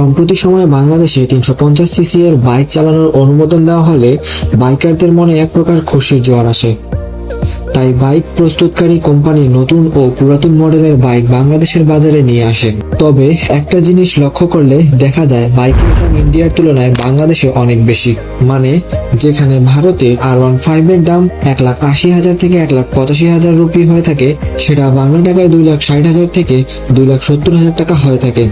সম্প্রতি সময়ে বাংলাদেশে তিনশো পঞ্চাশ সিসি এর বাইক চালানোর অনুমোদন দেওয়া হলে বাইকারদের মনে এক প্রকার খুশির জোয়ার আসে। তাই বাইক প্রস্তুতকারী কোম্পানি নতুন ও পুরাতন মডেলের বাইক বাংলাদেশের বাজারে নিয়ে আসে। তবে একটা জিনিস লক্ষ্য করলে দেখা যায়, বাইকের দাম ইন্ডিয়ার তুলনায় বাংলাদেশে অনেক বেশি। মানে যেখানে ভারতে আর ওয়ান ফাইভ এর দাম এক লাখ আশি হাজার থেকে এক লাখ পঁচাশি হাজার রুপি হয়ে থাকে, সেটা বাংলা টাকায় দুই লাখ ষাট হাজার থেকে দুই লাখ সত্তর হাজার টাকা হয়ে থাকে।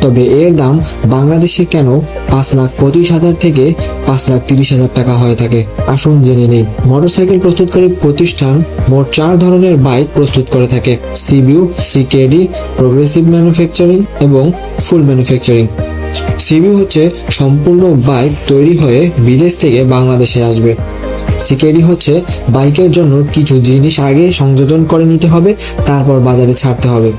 তবে এর দাম বাংলাদেশে কেন পাঁচ লাখ পঁচিশ হাজার থেকে পাঁচ লাখ তিরিশ হাজার টাকা হয়ে থাকে? আসুন জেনে নেই। মোটরসাইকেল প্রস্তুতকারী প্রতিষ্ঠান মোট চার ধরনের বাইক প্রস্তুত করে থাকে। সিবিউ, সিকেডি, প্রোগ্রেসিভ ম্যানুফ্যাকচারিং এবং ফুল ম্যানুফ্যাকচারিং। সিবিউ হচ্ছে সম্পূর্ণ বাইক তৈরি হয়ে বিদেশ থেকে বাংলাদেশে আসবে। সিকেডি হচ্ছে বাইকের জন্য কিছু জিনিস আগে সংযোজন করে নিতে হবে, তারপর বাজারে ছাড়তে হবে।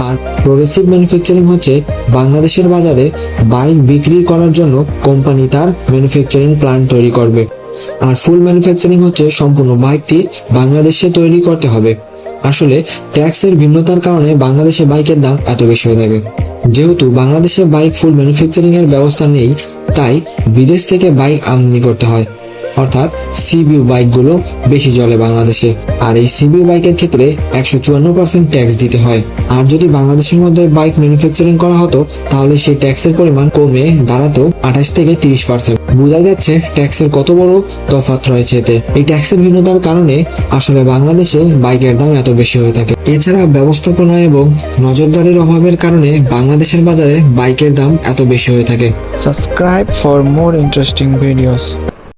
আর প্রোগ্রেসিভ ম্যানুফ্যাকচারিং হচ্ছে বাংলাদেশের বাজারে বাইক বিক্রি করার জন্য কোম্পানি তার ম্যানুফ্যাকচারিং প্ল্যান্ট তৈরি করবে। আর ফুল ম্যানুফ্যাকচারিং হচ্ছে সম্পূর্ণ বাইকটি বাংলাদেশে তৈরি করতে হবে। আসলে ট্যাক্সের ভিন্নতার কারণে বাংলাদেশে বাইকের দাম এত বেশি হয়ে যাবে। যেহেতু বাংলাদেশে বাইক ফুল ম্যানুফ্যাকচারিং এর ব্যবস্থা নেই, তাই বিদেশ থেকে বাইক আমদানি করতে হয়। অর্থাৎ সিবিউ বাইকগুলো বেশি চলে বাংলাদেশে। আর এই সিবিউ বাইকের ক্ষেত্রে একশো চুয়ান্ন পার্সেন্ট ট্যাক্স দিতে হয়। আর যদি বাংলাদেশের মধ্যে বাইক ম্যানুফ্যাকচারিং করা হতো, তাহলে সেই ট্যাক্সের পরিমাণ কমে দাঁড়াতো আঠাশ থেকে তিরিশ পার্সেন্ট। বোঝা যাচ্ছে ট্যাক্সের কত বড় তফাৎ রয়েছে এতে। এই ট্যাক্সের ভিন্নতার কারণে আসলে বাংলাদেশে বাইকের দাম এত বেশি হয়ে থাকে। এছাড়া ব্যবস্থাপনা এবং নজরদারির অভাবের কারণে বাংলাদেশের বাজারে বাইকের দাম এত বেশি হয়ে থাকে। Subscribe for more interesting videos.